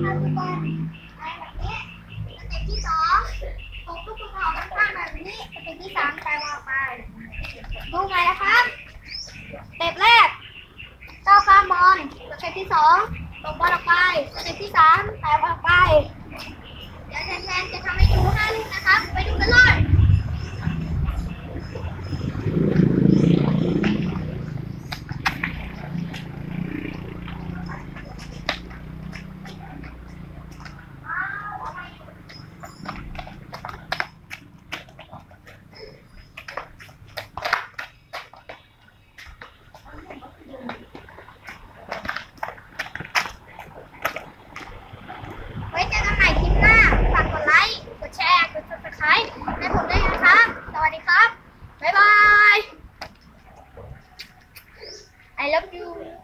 ที่สองตกลูกกระบอกข้างแบบนี้เต็ปที่สามไปวาไปดูใหมนะครับเต็ปแรกเจ้าข้ามอลเต็ปที่สองตกบอลออกไปสเต็ปที่ส I love you